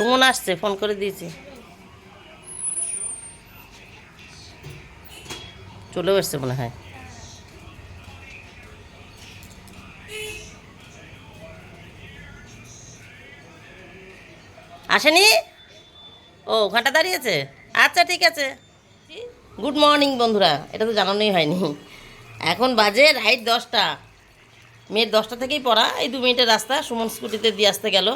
সুমন আসছে, ফোন করে দিয়েছি। চলেও এসছে মনে হয়। আসেনি? ও, ওখানটা দাঁড়িয়েছে? আচ্ছা ঠিক আছে। গুড মর্নিং বন্ধুরা, এটা তো জানানোই হয়নি। এখন বাজে রাইট দশটা। মেয়ের দশটা থেকেই পড়া, এই দু মিনিটের রাস্তা, সুমন স্কুটিতে দিয়ে আসতে গেল।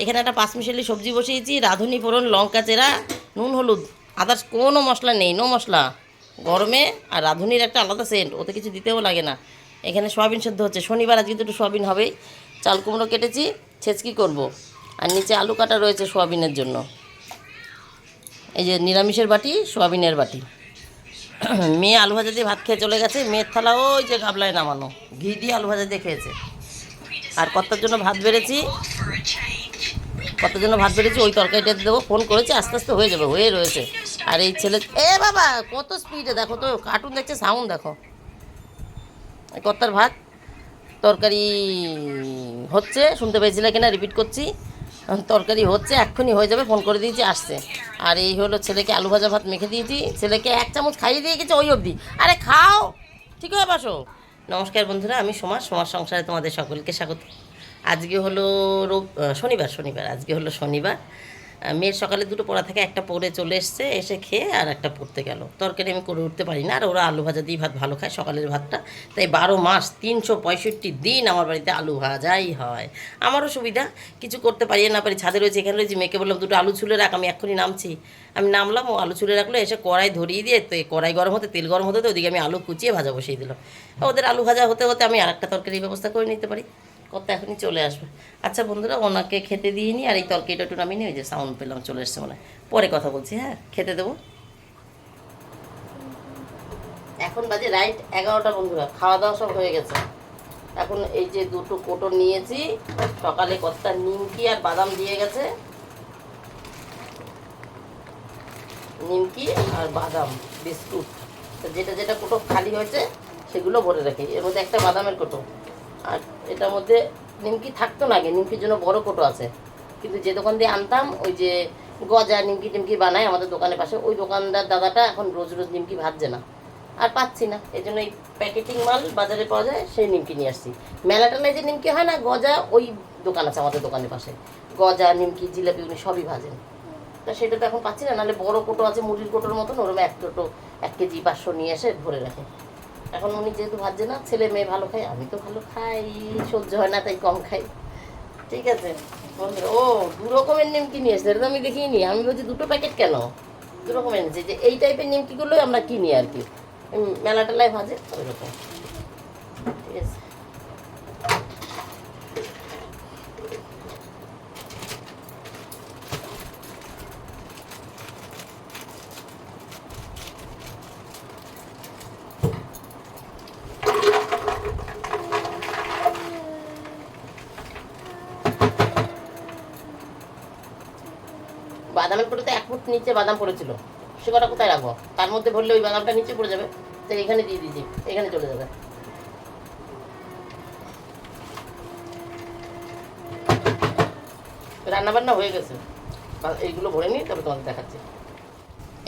এখানে একটা পাঁচ মিশালি সবজি বসিয়েছি, রাঁধুনি, ফোড়ন, লঙ্কা, চেরা, নুন, হলুদ। আদার্স কোনো মশলা নেই নো মশলা। গরমে আর রাঁধুনির একটা আলাদা সেন্ট ওতে কিছু দিতেও লাগে না। এখানে সোয়াবিন সেদ্ধ হচ্ছে, শনিবার আজকে একটু সোয়াবিন হবেই। চাল কুমড়ো কেটেছি, ছেচকি করব। আর নিচে আলু কাটা রয়েছে সোয়াবিনের জন্য। এই যে নিরামিষের বাটি, সোয়াবিনের বাটি। মেয়ে আলু ভাজা দিয়ে ভাত খেয়ে চলে গেছে, মেয়ের থালা ওই যে গাবলায় নামানো। ঘি দিয়ে আলু ভাজা দিয়ে খেয়েছে। আর কর্তার জন্য ভাত বেড়েছি। কর্তার জন্য ভাত বেড়েছি ওই তরকারিটা দেবো। ফোন করেছি, আস্তে আস্তে হয়ে যাবে, হয়ে রয়েছে। আর এই ছেলে, এ বাবা, কত স্পিডে দেখো তো কার্টুন দেখছে সাউন্ড দেখো। কর্তার ভাত, তরকারি হচ্ছে, শুনতে পেয়েছিলে কিনা রিপিট করছি। তরকারি হচ্ছে, এক্ষুনি হয়ে যাবে, ফোন করে দিয়েছি, আসছে। আর এই হলো ছেলেকে আলু ভাজা ভাত মেখে দিয়েছি, ছেলেকে এক চামচ খাইয়ে দিয়ে গেছে ওই অবধি। আরে খাও, ঠিক হয়ে বাসো। নমস্কার বন্ধুরা, আমি সমাজ সমাজ সংসারে তোমাদের সকলকে স্বাগত। আজকে হলো রোব শনিবার শনিবার, আজকে হলো শনিবার। মেয়ের সকালে দুটো পড়া থেকে একটা পড়ে চলে এসছে, এসে খেয়ে আর একটা পড়তে গেল। তরকারি আমি করে উঠতে পারি না আর ওরা আলু ভাজা দিয়ে ভাত ভালো খায়, সকালের ভাতটা। তাই বারো মাস, তিনশো পঁয়ষট্টি দিন আমার বাড়িতে আলু ভাজাই হয়। আমারও সুবিধা, কিছু করতে পারি না পারি ছাদে রয়েছে, এখানে রয়েছে, মেয়েকে বললাম, দুটো আলু ছুলে রাখ, আমি এক্ষুনি নামছি। আমি নামলাম, ও আলু ছুলে রাখল, এসে কড়াই ধরিয়ে দিয়ে, তো, কড়াই গরম হতে, তেল গরম হতে ওদিকে আমি আলু কুচিয়ে ভাজা বসিয়ে দিলাম। ওদের আলু ভাজা হতে হতে আমি আরেকটা তরকারির ব্যবস্থা করে নিতে পারি। কত এখনই চলে আসবে। আচ্ছা বন্ধুরা, ওনাকে খেতে দিয়ে নি আর এই তরকারিটা একটু নামিয়ে নিই ওই যে সাউন্ড পেলাম, চলে এসছে মনে পরে কথা বলছি হ্যাঁ? খেতে দেবো। এখন বাজে রাইট এগারোটা বন্ধুরা খাওয়া দাওয়া সব হয়ে গেছে। এখন এই যে দুটো কোটো নিয়েছি, সকালে কতটা নিমকি আর বাদাম দিয়ে গেছে। নিমকি আর বাদাম, বিস্কুট। যেটা যেটা কোটো খালি হয়েছে, সেগুলো ভরে রাখি। এর মধ্যে একটা বাদামের কোটো। আর এটার মধ্যে নিমকি থাকতো না আগে, নিমকির জন্য বড় কোটো আছে। কিন্তু যে দোকান দিয়ে আনতাম, ওই যে গজা নিমকি টিমকি বানায় আমাদের দোকানের পাশে, ওই দোকানদার দাদাটা এখন রোজ রোজ নিমকি ভাজছে না আর পাচ্ছি না, এই জন্য এই প্যাকেটিং মাল বাজারে পাওয়া যায়, সেই নিমকি নিয়ে আসছি। মেলা টেলায় যে নিমকি হয় না, গজা ওই দোকান আছে আমাদের দোকানের পাশে। গজা, নিমকি, জিলাপি, উনি সবই ভাজেন। তা সেটা তো এখন পাচ্ছি না, নাহলে বড় কোটো আছে মুড়ির কোটোর মতন ওরকম এক টোটো, এক কেজি পাঁচশো নিয়ে এসে ভরে রাখে। এখন উনি যেহেতু ভাজছে না, ছেলে মেয়ে ভালো খায়, আমি তো ভালো খাই, সহ্য হয় না, তাই কম খাই। ঠিক আছে? ও, দু রকমের নিমকি নিয়ে এসেছে, এটা তো আমি দেখিনি। আমি বলছি, দুটো প্যাকেট কেন? দু রকমের এনেছে। যে এই টাইপের নিমকিগুলোই আমরা কিনি আর কি। মেলা টেলায় ভাজে ওই রকম ঠিক আছে? বাদামের কোটোতে এক ফুট নিচে বাদাম পড়েছিল। সে কটা কোথায় রাখব? তার মধ্যে ভরলে ওই বাদামটা নিচে পড়ে যাবে। তাই এখানে দিয়ে দিয়েছি। এখানে চলে যাবে। রান্না বান্না হয়ে গেছে। এইগুলো ভরে নিই তবে তোমাদের দেখাচ্ছি।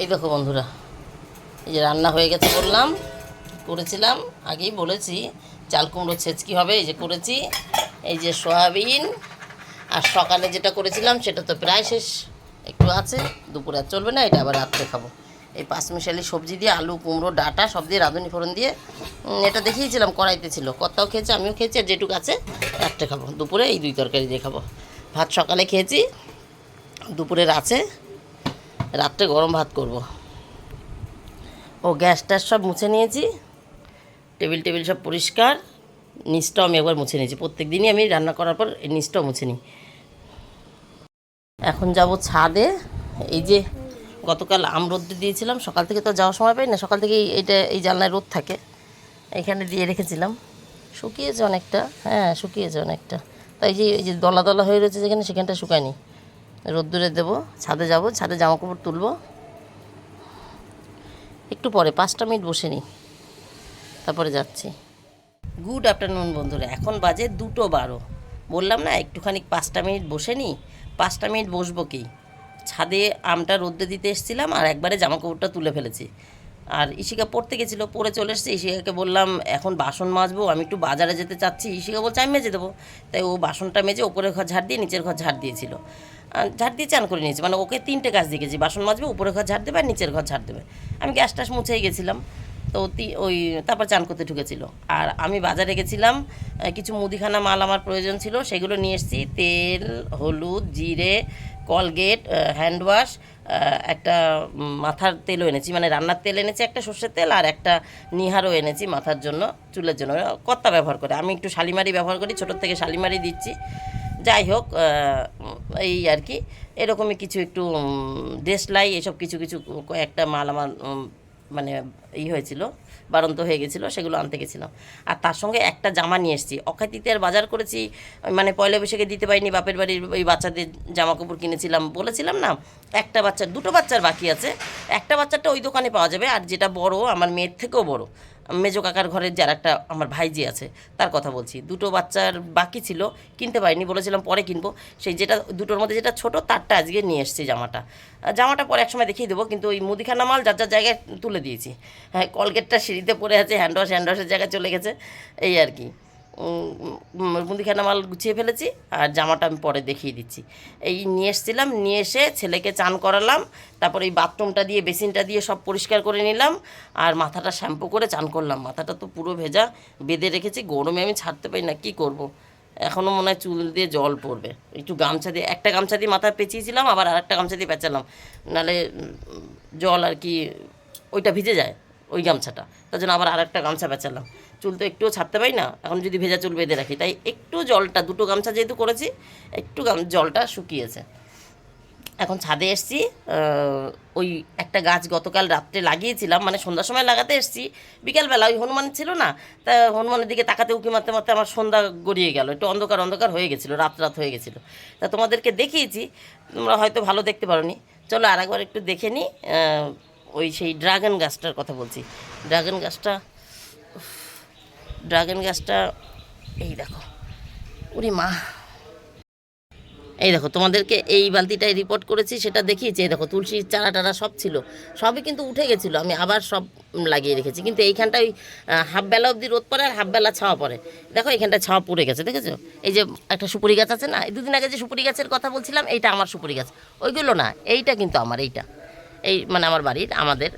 এই দেখো বন্ধুরা, এই যে রান্না হয়ে গেছে বললাম, করেছিলাম। আগেই বলেছি, চাল কুমড়ো ছেচকি হবে? এই যে করেছি। এই যে সয়াবিন। আর সকালে যেটা করেছিলাম, সেটা তো প্রায় শেষ। একটু আছে, দুপুরে আর চলবে না, এটা আবার রাত্রে খাব। এই পাঁচমিশালি সবজি দিয়ে আলু, কুমড়ো, ডাটা, সব দিয়ে রাঁধুনি ফোড়ন দিয়ে এটা দেখিয়েছিলাম, কড়াইতে ছিল। কর্তাও খেয়েছে, আমিও খেয়েছি, আর যেটুকু আছে, রাত্রে খাব। দুপুরে এই দুই তরকারি দিয়ে খাব। ভাত সকালে খেয়েছি, দুপুরের আছে, রাত্রে গরম ভাত করব। ও গ্যাস ট্যাস সব মুছে নিয়েছি, টেবিল টেবিল সব পরিষ্কার, নিচটাও আমি একবার মুছে নিয়েছি। প্রত্যেক দিনই আমি রান্না করার পর নিচটাও মুছে নিই। এখন যাব ছাদে। এই যে গতকাল আম রোদ্দে দিয়েছিলাম, সকাল থেকে তো যাওয়ার সময় পাই না সকাল থেকেই এইটা এই জানলায় রোদ থাকে। এখানে দিয়ে রেখেছিলাম। শুকিয়েছে অনেকটা হ্যাঁ শুকিয়েছে অনেকটা। তাই যে, এই যে দলা দলা হয়ে রয়েছে যেখানে, সেখানটা শুকায়নি। রোদ্দুরে দেবো, ছাদে যাব, ছাদে জামা কাপড় তুলবো। একটু পরে, পাঁচটা মিনিট বসে নিই। তারপরে যাচ্ছি। গুড আফটারনুন বন্ধুরা, এখন বাজে দুটো বারো। বললাম, না, একটুখানি পাঁচটা মিনিট বসে নিই পাঁচটা মিনিট বসবো কি? ছাদে আমটা রোদ্দে দিতে এসেছিলাম আর একবারে জামা কাপড়টা তুলে ফেলেছি। আর ইশিকা পড়তে গেছিল, পড়ে চলে এসছে। ইশিকাকে বললাম, এখন বাসন মাজবো, আমি একটু বাজারে যেতে চাচ্ছি। ইশিকা বলছে, আমি মেজে দেবো। তাই ও বাসনটা মেজে ওপরের ঘর ঝাড় দিয়ে নিচের ঘর ঝাড় দিয়েছিল। ঝাড় দিয়ে চান করে নিয়েছি। মানে ওকে তিনটে কাজ দিয়েছি বাসন মাজবে উপরের ঘর ঝাড় দেবে আর নিচের ঘর ঝাড় দেবে। আমি গ্যাস টাস মুছেই গেছিলাম। তো ওই তারপর চান করতে ঢুকেছিল। আর আমি বাজারে গেছিলাম কিছু মুদিখানা মাল আমার প্রয়োজন ছিল, সেগুলো নিয়ে এসেছি। তেল, হলুদ, জিরে, কলগেট হ্যান্ড ওয়াশ একটা মাথার তেলও এনেছি। মানে রান্নার তেল এনেছি, একটা সর্ষের তেল আর একটা নিহারও এনেছি মাথার জন্য, চুলের জন্য। কত্তা ব্যবহার করে। আমি একটু শালিমারি ব্যবহার করি ছোটোর থেকে শালিমারি দিচ্ছি। যাই হোক এই আর কি। এরকমই কিছু একটু দেশলাই, এসব কিছু কিছু, কয়েকটা মাল আমার মানে ই হয়েছিল, বারন্ত হয়ে গেছিল, সেগুলো আনতে গেছিলাম। আর তার সঙ্গে একটা জামা নিয়ে এসেছি। অখ্যাতিতে আর বাজার করেছি মানে পয়লা বৈশাখে দিতে পারিনি, বাপের বাড়ির ওই বাচ্চাদের জামা কাপড় কিনেছিলাম বলেছিলাম না? একটা বাচ্চার, দুটো বাচ্চার বাকি আছে। একটা বাচ্চাটা ওই দোকানে পাওয়া যাবে, আর যেটা বড়, আমার মেয়ের থেকেও বড়। মেজো কাকার ঘরের যার একটা আমার ভাইজি আছে, তার কথা বলছি। দুটো বাচ্চার বাকি ছিল, কিনতে পারিনি, বলেছিলাম পরে কিনবো। সেই যেটা, দুটোর মধ্যে যেটা ছোট, তারটা আজকে নিয়ে এসেছি জামাটা। জামাটা পরে একসময় দেখিয়ে দেবো, কিন্তু ওই মুদিখানা মাল যার যার জায়গায় তুলে দিয়েছি। হ্যাঁ কলগেটটা সিঁড়িতে পড়ে আছে হ্যান্ডওয়াশ হ্যান্ডওয়াশের হ্যান্ড ওয়াশের জায়গায় চলে গেছে, এই আর কি। মুদিখানা মাল গুছিয়ে ফেলেছি আর জামাটা আমি পরে দেখিয়ে দিচ্ছি। এই নিয়ে এসেছিলাম, নিয়ে এসে ছেলেকে চান করালাম, তারপর এই বাথরুমটা দিয়ে, বেসিনটা দিয়ে সব পরিষ্কার করে নিলাম আর মাথাটা শ্যাম্পু করে চান করলাম। মাথাটা তো পুরো ভেজা, বেঁধে রেখেছি, গরমে আমি ছাড়তে পারি না, কী করব। এখনও মনে হয় চুল দিয়ে জল পড়বে। একটু গামছা দিয়ে, একটা গামছা দিয়ে মাথা পেঁচিয়েছিলাম, আবার আর একটা গামছা দিয়ে পেঁচালাম। নাহলে জল আর কি, ওইটা ভিজে যায়, ওই গামছাটা। তার জন্য আবার আর একটা গামছা বেচালাম চুল তো একটুও ছাড়তে পারি না। এখন যদি ভেজা চুল বেঁধে রাখি, তাই একটু জলটা, দুটো গামছা যেহেতু করেছি, একটু জলটা শুকিয়েছে। এখন ছাদে এসছি ওই একটা গাছ গতকাল রাত্রে লাগিয়েছিলাম মানে সন্ধ্যার সময় লাগাতে এসছি। বিকালবেলা ওই হনুমান ছিল না, তা হনুমানের দিকে তাকাতে উকি মারতে মারতে আমার সন্ধ্যা গড়িয়ে গেল, একটু অন্ধকার অন্ধকার হয়ে গেছিল, রাত রাত হয়ে গেছিল। তা তোমাদেরকে দেখিয়েছি, তোমরা হয়তো ভালো দেখতে পারোনি। চলো আর একবার একটু দেখে নিই ওই সেই ড্রাগন গাছটার কথা বলছি। ড্রাগন গাছটা ড্রাগন গাছটা এই দেখো। ওরে মা। এই দেখো, তোমাদেরকে এই বালতিটায় রিপোর্ট করেছি, সেটা দেখিয়েছি। এই দেখো তুলসীর চারা টারা সব ছিল। সবই কিন্তু উঠে গেছিল, আমি আবার সব লাগিয়ে রেখেছি। কিন্তু এইখানটা ওই হাফ বেলা অবধি রোদ পড়ে আর হাফ বেলা ছাওয়া পড়ে। দেখো এইখানটা ছাওয়া পড়ে গেছে, দেখেছ? এই যে একটা সুপুরি গাছ আছে না, এই দুদিন আগে যে সুপুরি গাছের কথা বলছিলাম, এইটা আমার সুপুরি গাছ। ওইগুলো না, এইটা কিন্তু আমার, এইটা। এই মানে আমার বাড়ির, আমাদের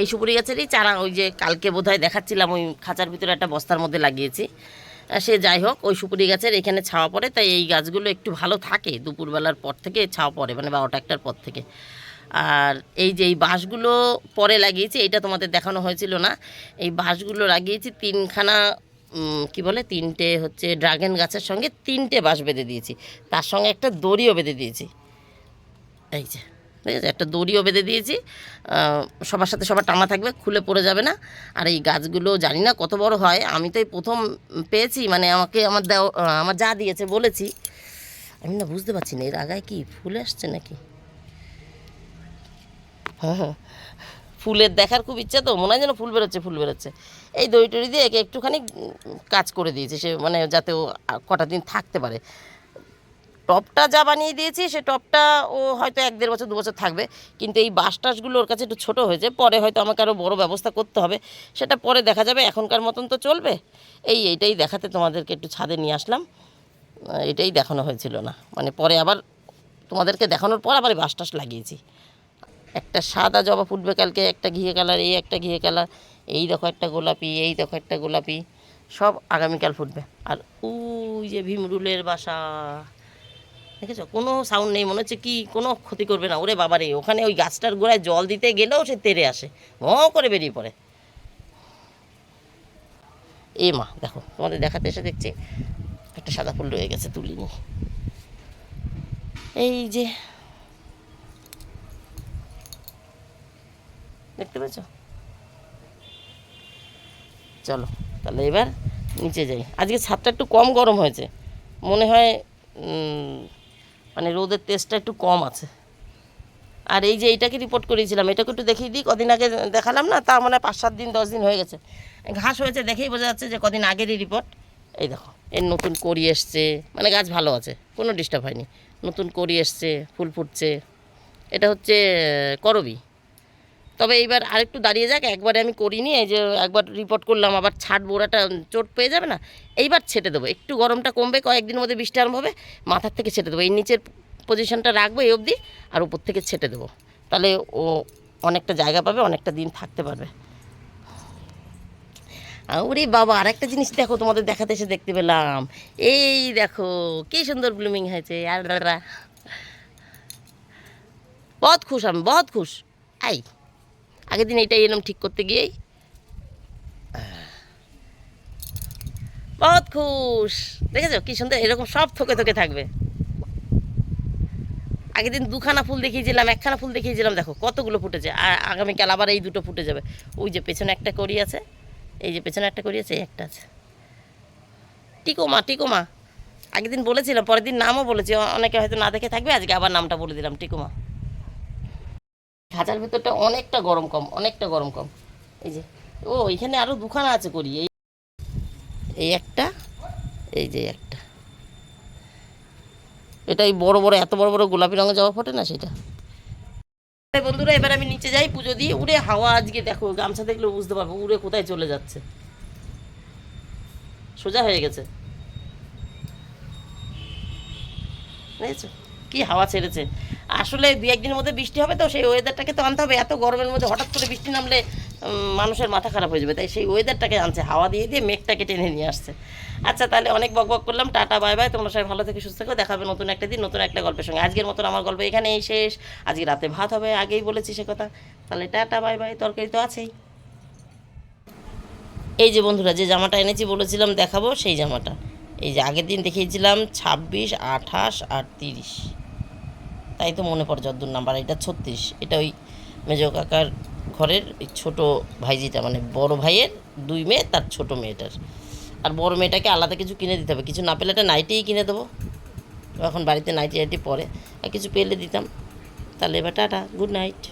এই সুপুরি গাছেরই চারা, ওই যে কালকে বোধহয় দেখাচ্ছিলাম, ওই খাঁচার ভিতরে একটা বস্তার মধ্যে লাগিয়েছি। সে যাই হোক, ওই সুপুরি গাছের এখানে ছাওয়া পড়ে, তাই এই গাছগুলো একটু ভালো থাকে, দুপুরবেলার পর থেকে ছাওয়া পড়ে মানে বারোটা একটার পর থেকে। আর এই যে এই বাঁশগুলো পরে লাগিয়েছি, এইটা তোমাদের দেখানো হয়েছিল না, এই বাঁশগুলো লাগিয়েছি, তিনখানা কি বলে, তিনটে হচ্ছে ড্রাগন গাছের সঙ্গে তিনটে বাঁশ বেঁধে দিয়েছি। তার সঙ্গে একটা দড়িও বেঁধে দিয়েছি। এই যে। ঠিক আছে? একটা দড়িও বেঁধে দিয়েছি। সবার সাথে সবার টানা থাকবে, খুলে পড়ে যাবে না। আর এই গাছগুলো জানি না কত বড় হয়। আমি তো এই প্রথম পেয়েছি মানে আমাকে আমার দেও আমার যা দিয়েছে বলেছি। আমি না বুঝতে পারছি না, এর আগায় কি ফুল আসছে নাকি? হ্যাঁ হ্যাঁ। ফুলের দেখার খুব ইচ্ছা তো, মনে হয় যেন ফুল বেরোচ্ছে ফুল বেরোচ্ছে। এই দড়ি টড়ি দিয়ে একে একটুখানি কাজ করে দিয়েছে, সে মানে যাতে ও কটা দিন থাকতে পারে। টপটা যা বানিয়ে দিয়েছি, সে টপটা ও হয়তো এক দেড় বছর, দু বছর থাকবে। কিন্তু এই বাঁশ টাসগুলো ওর কাছে একটু ছোটো হয়েছে, পরে হয়তো আমাকে আরও বড় ব্যবস্থা করতে হবে। সেটা পরে দেখা যাবে, এখনকার মতন তো চলবে। এই এইটাই দেখাতে তোমাদেরকে একটু ছাদে নিয়ে আসলাম। এটাই দেখানো হয়েছিল না। মানে পরে আবার তোমাদেরকে দেখানোর পর আবার বাঁশ টাস লাগিয়েছি। একটা সাদা জবা ফুটবে কালকে, একটা ঘিয়ে কালার, এই একটা ঘিয়ে কালার, এই দেখো একটা গোলাপি, এই দেখো একটা গোলাপি, সব আগামীকাল ফুটবে। আর ওই যে ভীমরুলের বাসা। দেখেছ? কোনো সাউন্ড নেই, মনে হচ্ছে কি কোনো ক্ষতি করবে না। ওরে বাবা রে ওখানে ওই গাছটার গোড়ায় জল দিতে গেলেও সে তেরে আসে। ম করে বেরিয়ে পড়ে। এ মা, দেখো, তোমাদের দেখাতে এসে দেখছি একটা সাদা ফুল রয়ে গেছে তুলিনি। এই যে, দেখতে পেয়েছ? চলো, তাহলে এবার নিচে যাই। আজকে ছাদটা একটু কম গরম হয়েছে। মনে হয় মানে রোদের তেজটা একটু কম আছে। আর এই যে এইটাকে রিপোর্ট করিয়েছিলাম, এটাকে একটু দেখিয়ে দিই, কদিন আগে দেখালাম না, তা মানে পাঁচ সাত দিন, দশ দিন হয়ে গেছে। ঘাস হয়েছে দেখেই বোঝা যাচ্ছে যে কদিন আগেরই রিপোর্ট এই দেখো, এর নতুন করি এসছে মানে গাছ ভালো আছে, কোনো ডিস্টার্ব হয়নি। নতুন করি এসছে, ফুল ফুটছে। এটা হচ্ছে করবি। তবে এইবার আরেকটু দাঁড়িয়ে যাক, একবারে আমি করিনি, এই যে একবার রিপোর্ট করলাম, আবার ছাট বোড়াটা চোট পেয়ে যাবে না? এইবার ছেটে দেবো, একটু গরমটা কমবে, কয়েকদিনের মধ্যে বৃষ্টি আরম্ভ হবে, মাথার থেকে ছেটে দেবো, এই নিচের পজিশনটা রাখব এই অবধি, আর উপর থেকে ছেটে দেবো। তাহলে ও অনেকটা জায়গা পাবে, অনেকটা দিন থাকতে পারবে। ওরে বাবা আর একটা জিনিস দেখো তোমাদের দেখাতে এসে দেখতে পেলাম। এই দেখো, কি সুন্দর ব্লুমিং হয়েছে আর বহুত খুশ আমি বহুত খুশ আই আগের দিন এইটাই এলাম ঠিক করতে গিয়েই। বহুত খুশ। দেখেছ? কি সুন্দর, এরকম সব থকে থকে থাকবে। আগের দিন দুখানা ফুল দেখিয়েছিলাম, একখানা ফুল দেখিয়েছিলাম, দেখো, কতগুলো ফুটেছে। আর আগামীকাল আবার এই দুটো ফুটে যাবে। ওই যে পেছনে একটা করি আছে, এই যে পেছনে একটা করি আছে, এই একটা আছে। টিকোমা টিকোমা আগের দিন বলেছিলাম, পরের দিন নামও বলেছি। অনেকে হয়তো না দেখে থাকবে, আজকে আবার নামটা বলে দিলাম টিকোমা খাঁচার ভেতরটা অনেকটা গরম কম, অনেকটা গরম কম। এই যে, ও, এখানে আরও দুখানা আছে করি। এই এই একটা, এই যে একটা। এটাই বড় বড়, এত বড় বড় গোলাপি রঙের জবা ফোটে না সেটা? বন্ধুরা, এবার আমি নিচে যাই, পুজো দিয়ে। উড়ে হাওয়া আজকে, দেখো, গামছা দেখলে বুঝতে পারব, উড়ে কোথায় চলে যাচ্ছে। সোজা হয়ে গেছে। কি হাওয়া ছেড়েছে। আসলে দু একদিনের মধ্যে বৃষ্টি হবে তো, সেই ওয়েদারটাকে তো আনতে হবে। এত গরমের মধ্যে হঠাৎ করে বৃষ্টি নামলে মানুষের মাথা খারাপ হয়ে যাবে। তাই সেই ওয়েদারটাকে আনছে, হাওয়া দিয়ে দিয়ে মেঘটাকে টেনে নিয়ে আসছে। আচ্ছা তাহলে অনেক বক বক করলাম। Tata, bye bye. তোমরা সবাই ভালো থেকে, সুস্থ থাকো। দেখাবে নতুন একটা দিন, নতুন একটা গল্পের সঙ্গে। আজকের মতন আমার গল্প এখানেই শেষ। আজকে রাতে ভাত হবে, আগেই বলেছি সে কথা। তাহলে টাটা, বাই বাই। তরকারি তো আছেই। এই যে বন্ধুরা, যে জামাটা এনেছি, বলেছিলাম দেখাবো, সেই জামাটা। এই যে আগের দিন দেখিয়েছিলাম, ছাব্বিশ, আঠাশ আর তিরিশ। তাই তো মনে পড়ে যদ্দুর নাম্বার, এটা ছত্রিশ। এটা ওই মেজ কাকার ঘরের ওই ছোটো ভাইজিটা মানে বড় ভাইয়ের দুই মেয়ে, তার ছোট মেয়েটার। আর বড় মেয়েটাকে আলাদা কিছু কিনে দিতে হবে। কিছু না পেলে একটা নাইটিই কিনে দেবো। এখন বাড়িতে নাইটি নাইটি পরে। আর কিছু পেলে দিতাম। তাহলে এবার টাটা, গুড নাইট।